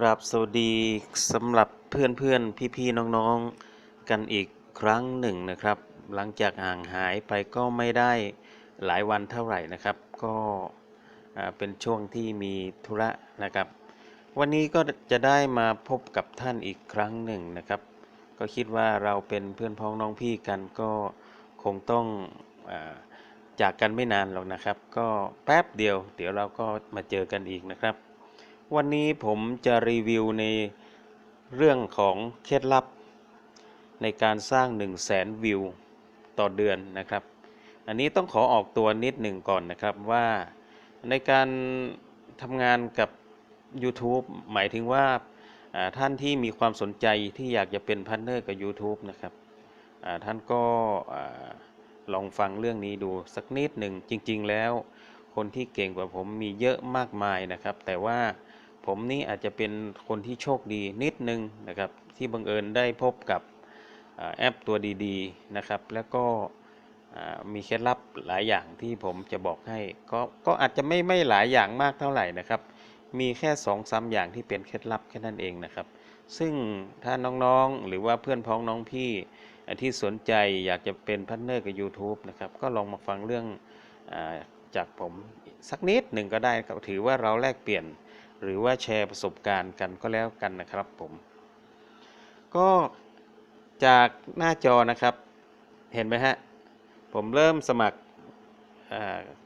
กราบสวัสดีสำหรับเพื่อนเพื่อนพี่พี่ๆน้องๆกันอีกครั้งหนึ่งนะครับ หลังจากห่างหายไปก็ไม่ได้หลายวันเท่าไหร่นะครับ ก็เป็นช่วงที่มีธุระนะครับ วันนี้ก็จะได้มาพบกับท่านอีกครั้งหนึ่งนะครับ ก็คิดว่าเราเป็นเพื่อนพ้องน้องพี่กันก็คงต้องอจากกันไม่นานหรอกนะครับ ก็แป๊บเดียว เดี๋ยวเราก็มาเจอกันอีกนะครับ วันนี้ผมจะรีวิวในเรื่องของเคล็ดลับ ในการสร้าง 1 0 0 0 0แสนวิวต่อเดือนนะครับ อันนี้ต้องขอออกตัวนิดหนึ่งก่อนนะครับว่าในการทำงานกับ YouTube หมายถึงว่าท่านที่มีความสนใจที่อยากจะเป็นพาร์ทเนอร์กับ YouTube นะครับท่านก็ลองฟังเรื่องนี้ดูสักนิดหนึ่งจริง ๆ แล้วคนที่เก่งกว่าผมมีเยอะมากมายนะครับ แต่ว่า ผมนี่อาจจะเป็นคนที่โชคดีนิดนึงนะครับ ที่บังเอิญได้พบกับอแอปตัวดีๆนะครับ แล้วก็มีเคล็ดลับหลายอย่างที่ผมจะบอกให้ ก็ก็อาจจะไม่ไม่หลายอย่างมากเท่าไหร่นะครับ มีแค่2องสาอย่างที่เป็นเคล็ดลับแค่นั้นเองนะครับ ซึ่งถ้าน้องๆ หรือว่าเพื่อนพ้องน้องพี่ที่สนใจอยากจะเป็นพาร์ทเนอร์กับ YouTube นะครับ ก็ลองมาฟังเรื่องอจากผมสักนิดหนึ่งก็ได้ครับถือว่าเราแลกเปลี่ยน หรือว่าแชร์ประสบการณ์กันก็แล้วกันนะครับผม ก็จากหน้าจอนะครับ เห็นไหมฮะ ผมเริ่มสมัคร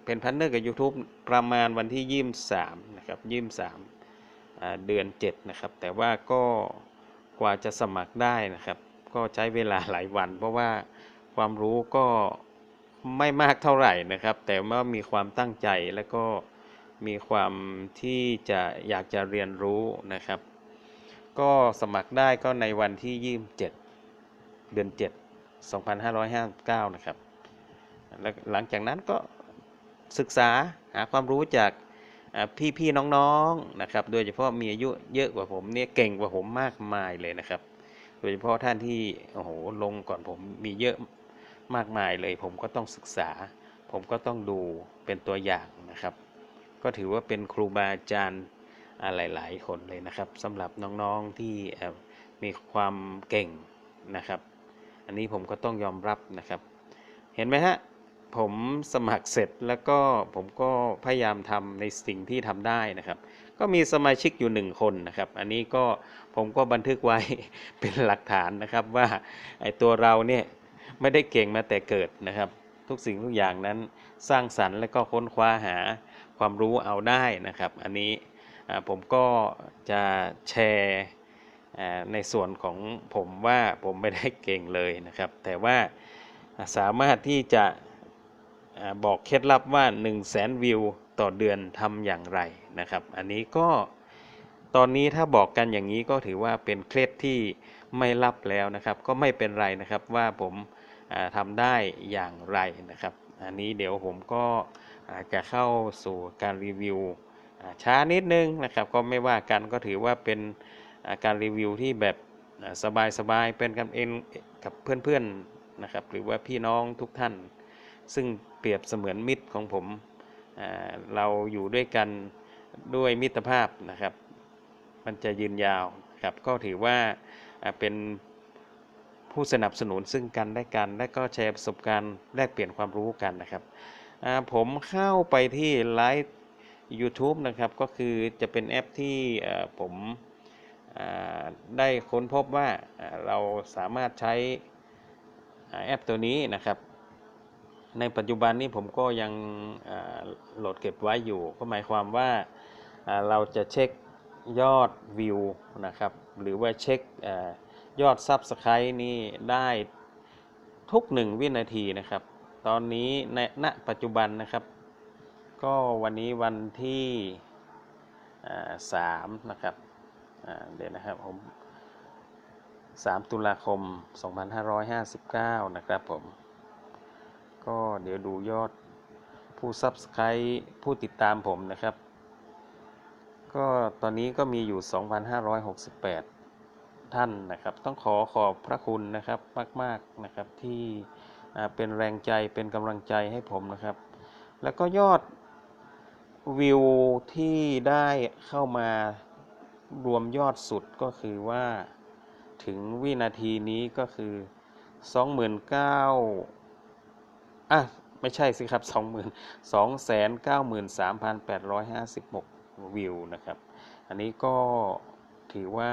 เป็นพันเนอร์กับ YouTube ประมาณวันที่ยี่สามนะครับยี่สามเดือน 7 นะครับ แต่ว่าก็กว่าจะสมัครได้นะครับ ก็ใช้เวลาหลายวัน เพราะว่าความรู้ก็ไม่มากเท่าไหร่นะครับ แต่ว่ามีความตั้งใจและก็ มีความที่จะอยากจะเรียนรู้นะครับ ก็สมัครได้ก็ในวันที่ 27 เดือน 7 2559 นะครับ แล้วหลังจากนั้นก็ศึกษาหาความรู้จากอ่พี่ๆน้องๆนะครับ โดยเฉพาะมีอายุเยอะกว่าผมเนี่ยเก่งกว่าผมมากมายเลยนะครับ โดยเฉพาะท่านที่โอ้โหลงก่อนผมมีเยอะมากมายเลย ผมก็ต้องศึกษา ผมก็ต้องดูเป็นตัวอย่างนะครับ ก็ถือว่าเป็นครูบาอาจารย์อ่าหลาย ๆ คนเลยนะครับสำหรับน้องๆที่เอ่มีความเก่งนะครับ อันนี้ผมก็ต้องยอมรับนะครับ เห็นไหมฮะผมสมัครเสร็จแล้วก็ผมก็พยายามทำในสิ่งที่ทำได้นะครับ ก็มีสมาชิกอยู่หนึ่งคนนะครับ อันนี้ก็ผมก็บันทึกไว้เป็นหลักฐานนะครับว่าไอ้ตัวเราเนี่ยไม่ได้เก่งมาแต่เกิดนะครับ ทุกสิ่งทุกอย่างนั้นสร้างสรรค์และก็ค้นคว้าหา ความรู้เอาได้นะครับ อันนี้ผมก็จะแชร์ในส่วนของผมว่าผมไม่ได้เก่งเลยนะครับ แต่ว่าสามารถที่จะบอกเคล็ดลับว่า 1 0 0 0 0แสนวิวต่อเดือนทำอย่างไรนะครับ อันนี้ก็ตอนนี้ถ้าบอกกันอย่างนี้ก็ถือว่าเป็นเคล็ดที่ไม่ลับแล้วนะครับ ก็ไม่เป็นไรนะครับว่าผมอ่าทำได้อย่างไรนะครับ อันนี้เดี๋ยวผมก็ อาจจะเข้าสู่การรีวิวช้านิดนึงนะครับ ก็ไม่ว่ากันก็ถือว่าเป็นการรีวิวที่แบบสบายๆเป็นกันเองกับเพื่อนๆนะครับ หรือว่าพี่น้องทุกท่าน ซึ่งเปรียบเสมือนมิตรของผมเราอยู่ด้วยกันด้วยมิตรภาพนะครับ มันจะยืนยาวครับก็ถือว่าเป็นผู้สนับสนุนซึ่งกันและกัน และก็แชร์ประสบการณ์แลกเปลี่ยนความรู้กันนะครับ ผมเข้าไปที่ไลฟ์ YouTube นะครับก็คือจะเป็นแอปที่ผมได้ค้นพบว่าเราสามารถใช้แอปตัวนี้นะครับ ในปัจจุบันนี้ผมก็ยังโหลดเก็บไว้อยู่ ก็หมายความว่าเราจะเช็คยอดวิวนะครับ หรือว่าเช็คยอด Subscribe นี่ได้ทุกหนึ่งวินาทีนะครับ ตอนนี้ในณปัจจุบันนะครับ ก็วันนี้วันที่สามนะครับเดี๋ยวนะครับผม3 ตุลาคม 2559 นะครับผม ก็เดี๋ยวดูยอดผู้ Subscribe ผู้ติดตามผมนะครับ ก็ตอนนี้ก็มีอยู่ 2,568 ท่านนะครับ ต้องขอขอบพระคุณนะครับมาก ๆ นะครับที่ เป็นแรงใจเป็นกำลังใจให้ผมนะครับ แล้วก็ยอดวิวที่ได้เข้ามารวมยอดสุดก็คือว่าถึงวินาทีนี้ก็คือ29,000อะไม่ใช่สิครับ 20,000 293,856 วิวนะครับ อันนี้ก็ถือว่า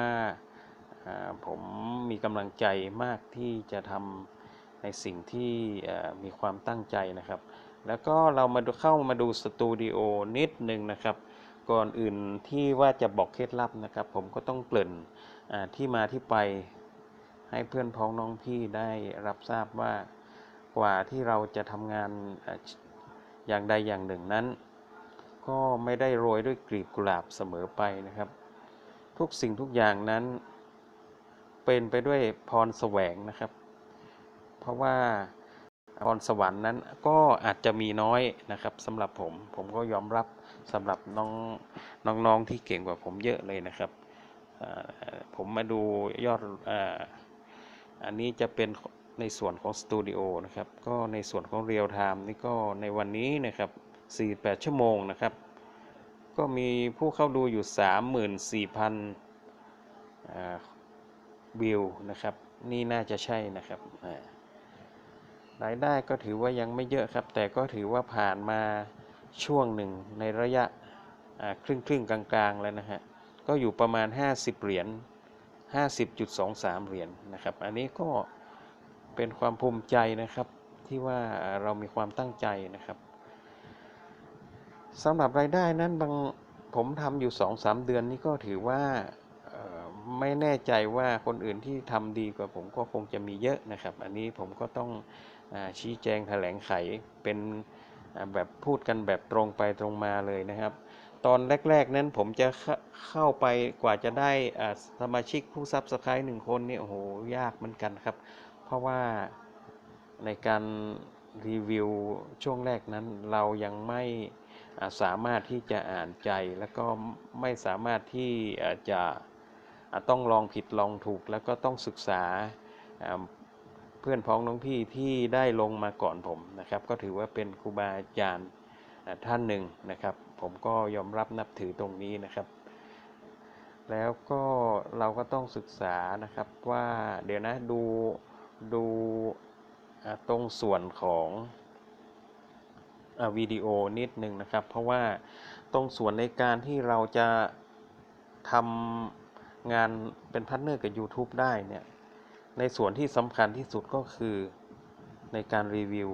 อ่าผมมีกำลังใจมากที่จะทำ ในสิ่งที่มีความตั้งใจนะครับ แล้วก็เรามาดูเข้ามาดูสตูดิโอนิดหนึ่งนะครับ ก่อนอื่นที่ว่าจะบอกเคล็ดลับนะครับ ผมก็ต้องเกริ่นที่มาที่ไปให้เพื่อนพ้องน้องพี่ได้รับทราบว่ากว่าที่เราจะทำงานอ่าอย่างใดอย่างหนึ่งนั้น ก็ไม่ได้โรยด้วยกลีบกุหลาบเสมอไปนะครับ ทุกสิ่งทุกอย่างนั้น เป็นไปด้วยพรแสวงนะครับ เพราะว่าพรสวรรค์นั้นก็อาจจะมีน้อยนะครับสำหรับผม ผมก็ยอมรับสำหรับน้องน้องๆที่เก่งกว่าผมเยอะเลยนะครับ ผมมาดูยอดอ,อันนี้จะเป็นในส่วนของสตูดิโอนะครับ ก็ในส่วนของเรียลไทม์นี่ก็ในวันนี้นะครับ 48 ชั่วโมงนะครับ ก็มีผู้เข้าดูอยู่ 34,000อ่าวิวนะครับ นี่น่าจะใช่นะครับอ่า รายได้ก็ถือว่ายังไม่เยอะครับ แต่ก็ถือว่าผ่านมาช่วงหนึ่งในระยะครึ่งครึ่งกลางๆ แล้วนะฮะ ก็อยู่ประมาณ 50 เหรียญ50.23 เหรียญนะครับ อันนี้ก็เป็นความภูมิใจนะครับที่ว่าเรามีความตั้งใจนะครับสำหรับรายได้นั้นบางผมทำอยู่ 2-3 เดือนนี่ก็ถือว่า ไม่แน่ใจว่าคนอื่นที่ทำดีกว่าผมก็คงจะมีเยอะนะครับ อันนี้ผมก็ต้องอชี้แจงแถลงไขเป็นแบบพูดกันแบบตรงไปตรงมาเลยนะครับ ตอนแรก ๆ นั้นผมจะเข้าไปกว่าจะได้สมาชิกผู้ซับสไครต์หนึ่งคนนี่โอ้โหยากเหมือนกันครับ เพราะว่าในการรีวิวช่วงแรกนั้นเรายังไม่สามารถที่จะอ่านใจแล้วก็ไม่สามารถที่จะ ต้องลองผิดลองถูกแล้วก็ต้องศึกษาเพื่อนพ้องน้องพี่ที่ได้ลงมาก่อนผมนะครับ ก็ถือว่าเป็นครูบาอาจารย์ท่านหนึ่งนะครับ ผมก็ยอมรับนับถือตรงนี้นะครับ แล้วก็เราก็ต้องศึกษานะครับว่าเดี๋ยวนะดูดูตรงส่วนของอวิดีโอนิดนึงนะครับ เพราะว่าตรงส่วนในการที่เราจะทำ งานเป็นพาร์ทเนอร์กับ YouTube ได้เนี่ย ในส่วนที่สำคัญที่สุดก็คือในการรีวิว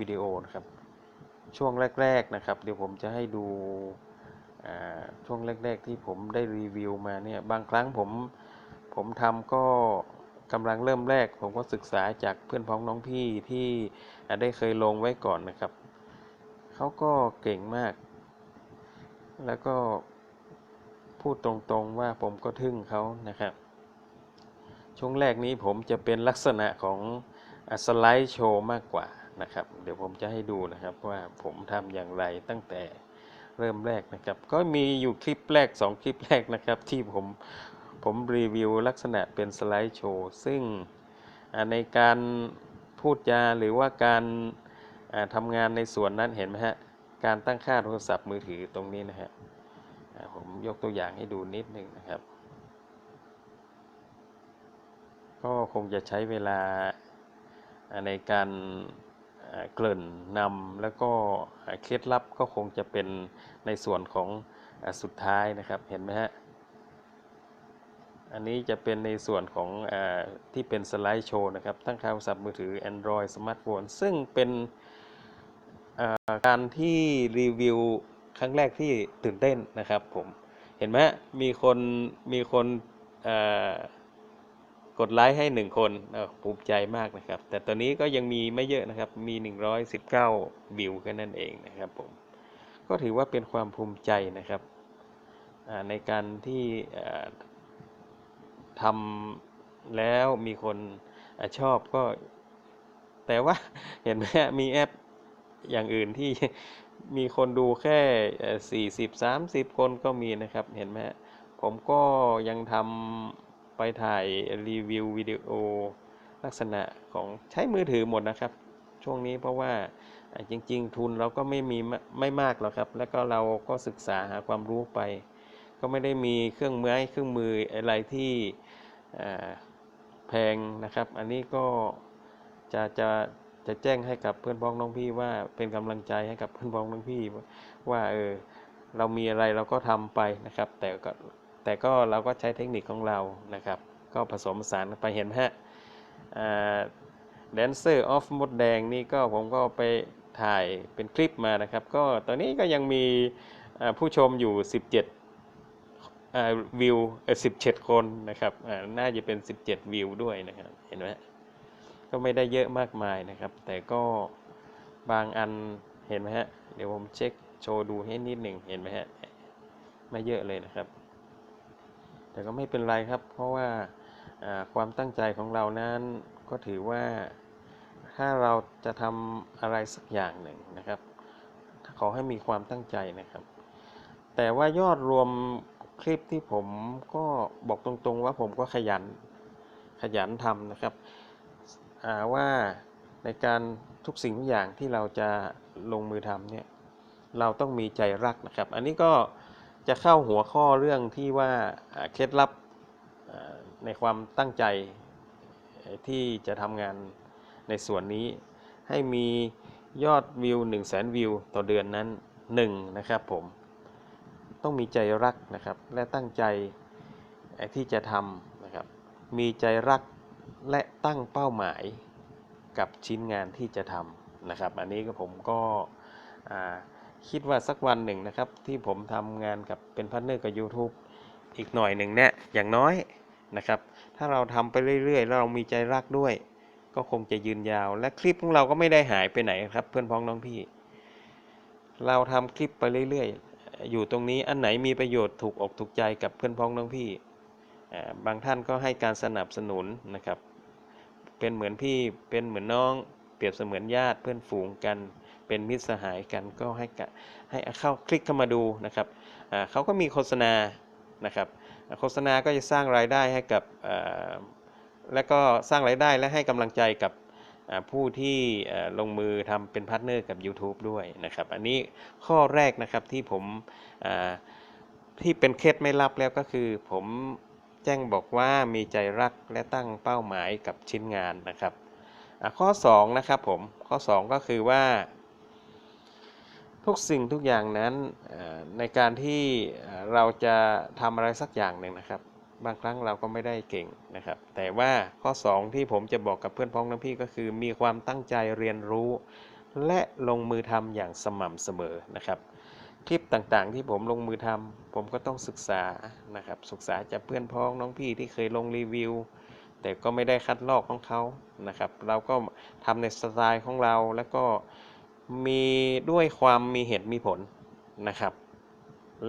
วิดีโอนะครับ ช่วงแรก ๆนะครับ เดี๋ยวผมจะให้ดูช่วงแรก ๆ ที่ผมได้รีวิวมาเนี่ย บางครั้งผมผมทำก็กำลังเริ่มแรก ผมก็ศึกษาจากเพื่อนพ้องน้องพี่ที่ได้เคยลงไว้ก่อนนะครับ เขาก็เก่งมาก แล้วก็ พูดตรงๆว่าผมก็ทึ่งเขานะครับ ช่วงแรกนี้ผมจะเป็นลักษณะของสไลด์โชว์มากกว่านะครับ เดี๋ยวผมจะให้ดูนะครับว่าผมทำอย่างไรตั้งแต่เริ่มแรกนะครับ ก็มีอยู่คลิปแรก 2 คลิปแรกนะครับ ที่ผมผมรีวิวลักษณะเป็นสไลด์โชว์ซึ่งในการพูดจาหรือว่าการทำงานในส่วนนั้นเห็นไหมฮะการตั้งค่าโทรศัพท์มือถือตรงนี้นะฮะ ผมยกตัวอย่างให้ดูนิดนึงนะครับ ก็คงจะใช้เวลาในการเกริ่นนำแล้วก็เคล็ดลับก็คงจะเป็นในส่วนของสุดท้ายนะครับเห็นไหมฮะอันนี้จะเป็นในส่วนของอที่เป็นสไลด์โชว์นะครับตั้งค่าโทรศัพท์มือถือ Android สมาร์ทโฟนซึ่งเป็นการที่รีวิว รั้งแรกที่ตื่นเต้นนะครับผมเห็นไหมมีคนมีคนกดไลค์ให้หนึ่งคนภูมิใจมากนะครับ แต่ตอนนี้ก็ยังมีไม่เยอะนะครับ มี 119วิวแค่นั้นเองนะครับผมก็ถือว่าเป็นความภูมิใจนะครับในการที่ทำแล้วมีคนอชอบก็ แต่ว่าเห็นไหมมีแอปอย่างอื่นที่ มีคนดูแค่สี่สิบสามสิบคนก็มีนะครับ เห็นไหมฮะผมก็ยังทำไปถ่ายรีวิววิดีโอลักษณะของใช้มือถือหมดนะครับ ช่วงนี้เพราะว่าจริง ๆ ทุนเราก็ไม่มีไม่มากหรอกครับ แล้วก็เราก็ศึกษาหาความรู้ไป ก็ไม่ได้มีเครื่องมือเครื่องมืออะไรที่แพงนะครับ อันนี้ก็จะจะ จะแจ้งให้กับเพื่อนพ้องน้องพี่ว่าเป็นกำลังใจให้กับเพื่อนพ้องน้องพี่ว่าเออเรามีอะไรเราก็ทำไปนะครับ แต่ก็แต่ก็เราก็ใช้เทคนิคของเรานะครับ ก็ผสมผสานไปเห็นไหมฮะแดนเซอร์ออฟมดแดงนี่ก็ผมก็ไปถ่ายเป็นคลิปมานะครับ ก็ตอนนี้ก็ยังมีผู้ชมอยู่ 17วิวเออ17 คนนะครับน่าจะเป็น 17 วิวด้วยนะครับ เห็นไหม ก็ไม่ได้เยอะมากมายนะครับ แต่ก็บางอันเห็นไหมฮะ เดี๋ยวผมเช็คโชว์ดูให้นิดหนึ่งเห็นไหมฮะ ไม่เยอะเลยนะครับ แต่ก็ไม่เป็นไรครับ เพราะว่าความตั้งใจของเรานั้นก็ถือว่าถ้าเราจะทำอะไรสักอย่างหนึ่งนะครับ ขอให้มีความตั้งใจนะครับ แต่ว่ายอดรวมคลิปที่ผมก็บอกตรงๆว่าผมก็ขยันขยันทำนะครับ อ่าว่าในการทุกสิ่งทุกอย่างที่เราจะลงมือทำเนี่ยเราต้องมีใจรักนะครับ อันนี้ก็จะเข้าหัวข้อเรื่องที่ว่าเคล็ดลับในความตั้งใจที่จะทำงานในส่วนนี้ ให้มียอดวิว 1 0 0 0 0แสนวิวต่อเดือนนั้น1นะครับผมต้องมีใจรักนะครับ และตั้งใจที่จะทำนะครับ มีใจรัก และตั้งเป้าหมายกับชิ้นงานที่จะทำนะครับ อันนี้ก็ผมก็คิดว่าสักวันหนึ่งนะครับ ที่ผมทำงานกับเป็นพาร์ทเนอร์กับ YouTube อีกหน่อยหนึ่งเนี่ยอย่างน้อยนะครับ ถ้าเราทำไปเรื่อยๆแล้วเรามีใจรักด้วย ก็คงจะยืนยาว และคลิปของเราก็ไม่ได้หายไปไหนครับ เพื่อนพ้องน้องพี่ เราทำคลิปไปเรื่อยๆ อยู่ตรงนี้อันไหนมีประโยชน์ถูกอกถูกใจกับเพื่อนพ้องน้องพี่ บางท่านก็ให้การสนับสนุนนะครับ เป็นเหมือนพี่เป็นเหมือนน้อง เปรียบเสมือนญาติเพื่อนฝูงกัน เป็นมิตรสหายกันก็ให้ให้เข้าคลิกเข้ามาดูนะครับเขาก็มีโฆษณานะครับโฆษณาก็จะสร้างรายได้ให้กับและก็สร้างรายได้และให้กำลังใจกับผู้ที่ลงมือทำเป็นพาร์ทเนอร์กับ YouTube ด้วยนะครับ อันนี้ข้อแรกนะครับที่ผมที่เป็นเคล็ดไม่ลับแล้วก็คือผม แจ้งบอกว่ามีใจรักและตั้งเป้าหมายกับชิ้นงานนะครับข้อ2นะครับผมข้อ 2 ก็คือว่า ทุกสิ่งทุกอย่างนั้นในการที่เราจะทำอะไรสักอย่างหนึ่งนะครับ บางครั้งเราก็ไม่ได้เก่งนะครับ แต่ว่าข้อ 2 ที่ผมจะบอกกับเพื่อนพ้องน้ำพี่ก็คือ มีความตั้งใจเรียนรู้ และลงมือทำอย่างสม่ำเสมอนะครับ คลิปต่างๆ ที่ผมลงมือทำผมก็ต้องศึกษานะครับ ศึกษาจากเพื่อนพ้องน้องพี่ที่เคยลงรีวิว แต่ก็ไม่ได้คัดลอกของเขานะครับ เราก็ทำในสไตล์ของเราแล้วก็มีด้วยความมีเหตุมีผลนะครับ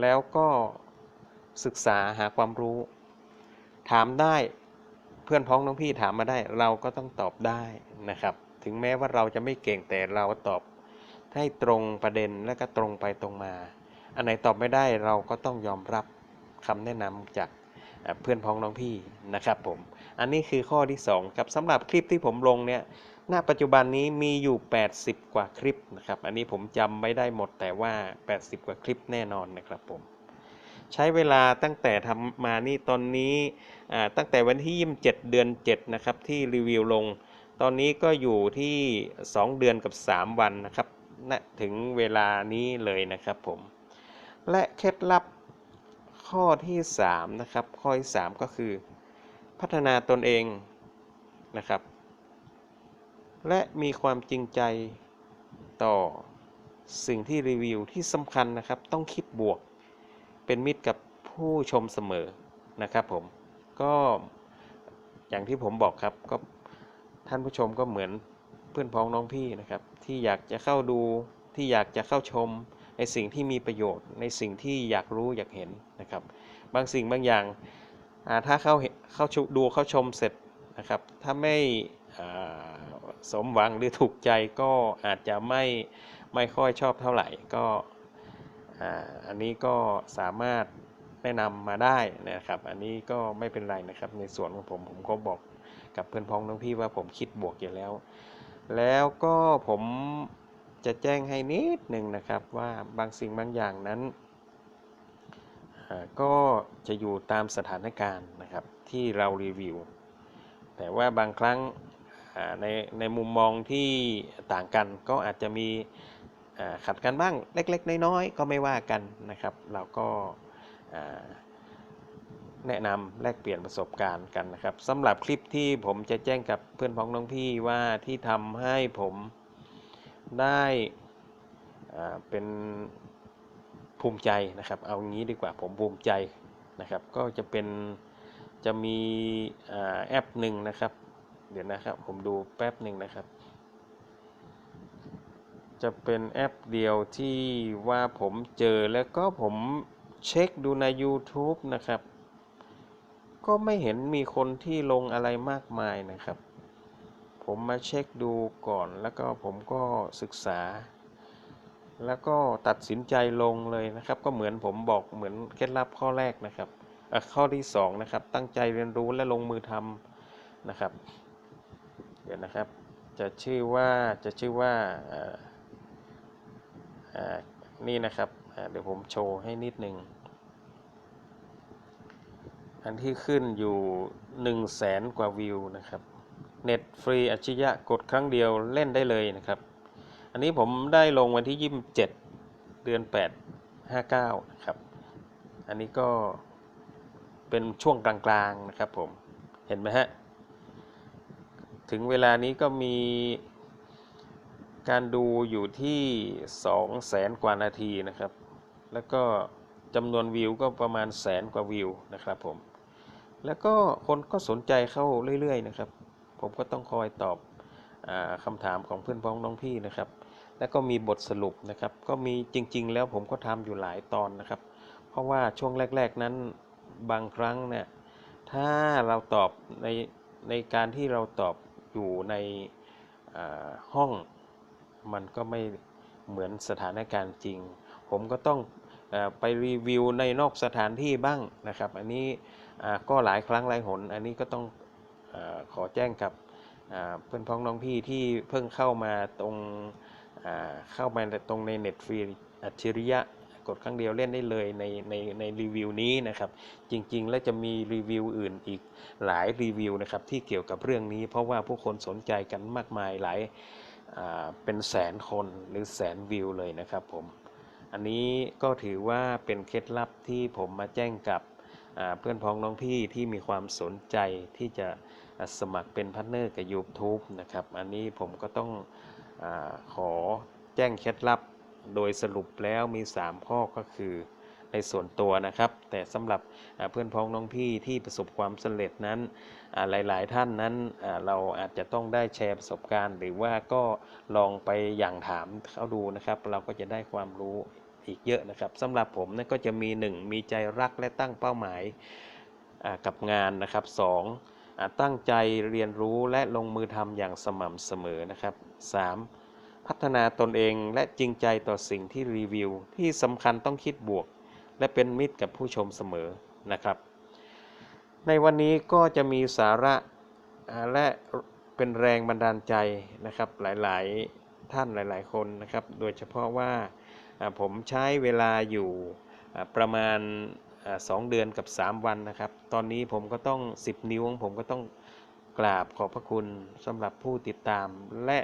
แล้วก็ศึกษาหาความรู้ ถามได้เพื่อนพ้องน้องพี่ถามมาได้ เราก็ต้องตอบได้นะครับ ถึงแม้ว่าเราจะไม่เก่งแต่เราตอบ ให้ตรงประเด็นและก็ตรงไปตรงมา อันไหนตอบไม่ได้เราก็ต้องยอมรับคำแนะนำจากเพื่อนพ้องน้องพี่นะครับผม อันนี้คือข้อที่2ครับสำหรับคลิปที่ผมลงเนี่ยณปัจจุบันนี้มีอยู่ 80 กว่าคลิปนะครับ อันนี้ผมจำไม่ได้หมดแต่ว่า 80 กว่าคลิปแน่นอนนะครับผม ใช้เวลาตั้งแต่ทำมานี่ตอนนี้ตั้งแต่วันที่ 27 เดือน 7 นะครับ ที่รีวิวลง ตอนนี้ก็อยู่ที่ 2 เดือนกับ 3 วันนะครับ ณถึงเวลานี้เลยนะครับผม และเคล็ดลับข้อที่ 3 นะครับ ข้อที่ 3 ก็คือ พัฒนาตนเองนะครับ และมีความจริงใจต่อสิ่งที่รีวิวที่สำคัญนะครับ ต้องคิดบวกเป็นมิตรกับผู้ชมเสมอนะครับผมก็อย่างที่ผมบอกครับก็ท่านผู้ชมก็เหมือน เพื่อนพ้องน้องพี่นะครับ ที่อยากจะเข้าดูที่อยากจะเข้าชม ในสิ่งที่มีประโยชน์ ในสิ่งที่อยากรู้อยากเห็นนะครับ บางสิ่งบางอย่างาถ้าเข้าเข้าดูเข้าชมเสร็จนะครับ ถ้าไม่สมหวังหรือถูกใจก็อาจจะไม่ไม่ค่อยชอบเท่าไหร่ก็อ่าอันนี้ก็สามารถแนะนำมาได้นะครับ อันนี้ก็ไม่เป็นไรนะครับในส่วนของผมผมก็บอกกับเพื่อนพ้องน้องพี่ว่าผมคิดบวกอยู่แล้ว แล้วก็ผมจะแจ้งให้นิดหนึ่งนะครับว่าบางสิ่งบางอย่างนั้น ก็จะอยู่ตามสถานการณ์นะครับที่เรารีวิว แต่ว่าบางครั้งในในมุมมองที่ต่างกันก็อาจจะมีขัดกันบ้างเล็ก ๆ น้อย ๆ ก็ไม่ว่ากันนะครับ เราก็า แนะนำแลกเปลี่ยนประสบการณ์กันนะครับสำหรับคลิปที่ผมจะแจ้งกับเพื่อนพ้องน้องพี่ว่าที่ทำให้ผมได้เป็นภูมิใจนะครับ เอางี้ดีกว่าผมภูมิใจนะครับ ก็จะเป็นจะมีอแอปหนึ่งนะครับ เดี๋ยวนะครับผมดูแป๊บหนึ่งนะครับ จะเป็นแอปเดียวที่ว่าผมเจอแล้วก็ผมเช็คดูใน YouTube นะครับ ก็ไม่เห็นมีคนที่ลงอะไรมากมายนะครับ ผมมาเช็คดูก่อนแล้วก็ผมก็ศึกษา แล้วก็ตัดสินใจลงเลยนะครับ ก็เหมือนผมบอกเหมือนเคล็ดลับข้อแรกนะครับข้อที่สองนะครับ ตั้งใจเรียนรู้และลงมือทำนะครับ เดี๋ยวนะครับ จะชื่อว่าจะชื่อว่าอ่อเอ่อนี่นะครับเดี๋ยวผมโชว์ให้นิดนึง อันที่ขึ้นอยู่ 1 0 0 0 0แสนกว่าวิวนะครับเน็ตฟรีอัจฉริยะกดครั้งเดียวเล่นได้เลยนะครับ อันนี้ผมได้ลงวันที่ 27 เดือน 8 59 นะครับ อันนี้ก็เป็นช่วงกลางๆนะครับผมเห็นไหมฮะ ถึงเวลานี้ก็มีการดูอยู่ที่ 2 แสนกว่านาทีนะครับ แล้วก็จำนวนวิวก็ประมาณแสนกว่าวิวนะครับผม แล้วก็คนก็สนใจเข้าเรื่อย ๆ นะครับ ผมก็ต้องคอยตอบอคำถามของเพื่อนพ้องน้องพี่นะครับ แล้วก็มีบทสรุปนะครับ ก็มีจริง ๆ แล้วผมก็ทำอยู่หลายตอนนะครับ เพราะว่าช่วงแรก ๆนั้นบางครั้งเนี่ยถ้าเราตอบในในการที่เราตอบอยู่ในห้องมันก็ไม่เหมือนสถานการณ์จริง ผมก็ต้องอไปรีวิวในนอกสถานที่บ้างนะครับ อันนี้ ก็หลายครั้งหลายหน อันนี้ก็ต้องอขอแจ้งกับเพื่อนพ้องน้องพี่ที่เพิ่งเข้ามาตรงเข้ามาตรงในเน็ตฟรีอัจฉริยะกดครั้งเดียวเล่นได้เลยในในในรีวิวนี้นะครับ จริงๆ แล้วจะมีรีวิวอื่นอีกหลายรีวิวนะครับที่เกี่ยวกับเรื่องนี้ เพราะว่าผู้คนสนใจกันมากมายหลายเป็นแสนคนหรือแสนวิวเลยนะครับผม อันนี้ก็ถือว่าเป็นเคล็ดลับที่ผมมาแจ้งกับ เพื่อนพ้องน้องพี่ที่มีความสนใจที่จะสมัครเป็นพาร์ทเนอร์กับ YouTube นะครับ อันนี้ผมก็ต้องอขอแจ้งเคล็ดลับ โดยสรุปแล้วมี 3 ข้อก็คือในส่วนตัวนะครับ แต่สำหรับเพื่อนพ้องน้องพี่ที่ประสบความสำเร็จนั้นหลาย ๆ ท่านนั้นเราอาจจะต้องได้แชร์ประสบการณ์ หรือว่าก็ลองไปอย่างถามเขาดูนะครับ เราก็จะได้ความรู้ อีกเยอะนะครับสำหรับผมนั่นก็จะมี 1 มีใจรักและตั้งเป้าหมายกับงานนะครับ2อ่าตั้งใจเรียนรู้และลงมือทำอย่างสม่ำเสมอนะครับ 3. พัฒนาตนเองและจริงใจต่อสิ่งที่รีวิว ที่สำคัญต้องคิดบวก และเป็นมิตรกับผู้ชมเสมอนะครับ ในวันนี้ก็จะมีสาระและเป็นแรงบันดาลใจนะครับหลาย ๆ ท่านหลาย ๆ คนนะครับ โดยเฉพาะว่า ผมใช้เวลาอยู่ประมาณอ่าสองเดือนกับ 3 วันนะครับ ตอนนี้ผมก็ต้อง 10 นิ้วของผมก็ต้องกราบขอบพระคุณสำหรับผู้ติดตามและ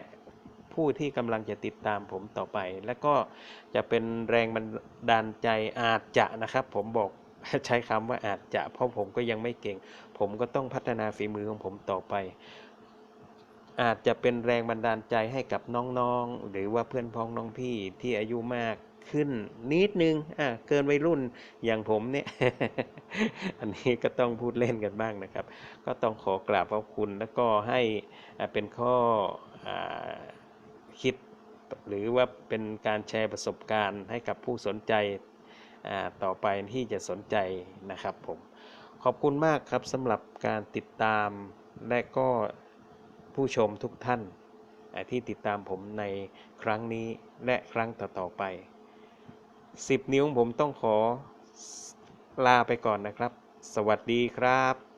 ผู้ที่กำลังจะติดตามผมต่อไป และก็จะเป็นแรงบันดาลใจอาจจะนะครับ ผมบอกใช้คำว่าอาจจะ เพราะผมก็ยังไม่เก่ง ผมก็ต้องพัฒนาฝีมือของผมต่อไป อาจจะเป็นแรงบันดาลใจให้กับน้องๆ หรือว่าเพื่อนพ้องน้องพี่ที่อายุมากขึ้นนิดนึงอะเกินวัยรุ่นอย่างผมเนี่ย อันนี้ก็ต้องพูดเล่นกันบ้างนะครับ ก็ต้องขอกราบขอบคุณแล้วก็ให้เป็นข้ออคิดหรือว่าเป็นการแชร์ประสบการณ์ให้กับผู้สนใจต่อไปที่จะสนใจนะครับผม ขอบคุณมากครับสำหรับการติดตามและก็ ผู้ชมทุกท่านที่ติดตามผมในครั้งนี้และครั้งต่อๆไป 10 นิ้วผมต้องขอลาไปก่อนนะครับ สวัสดีครับ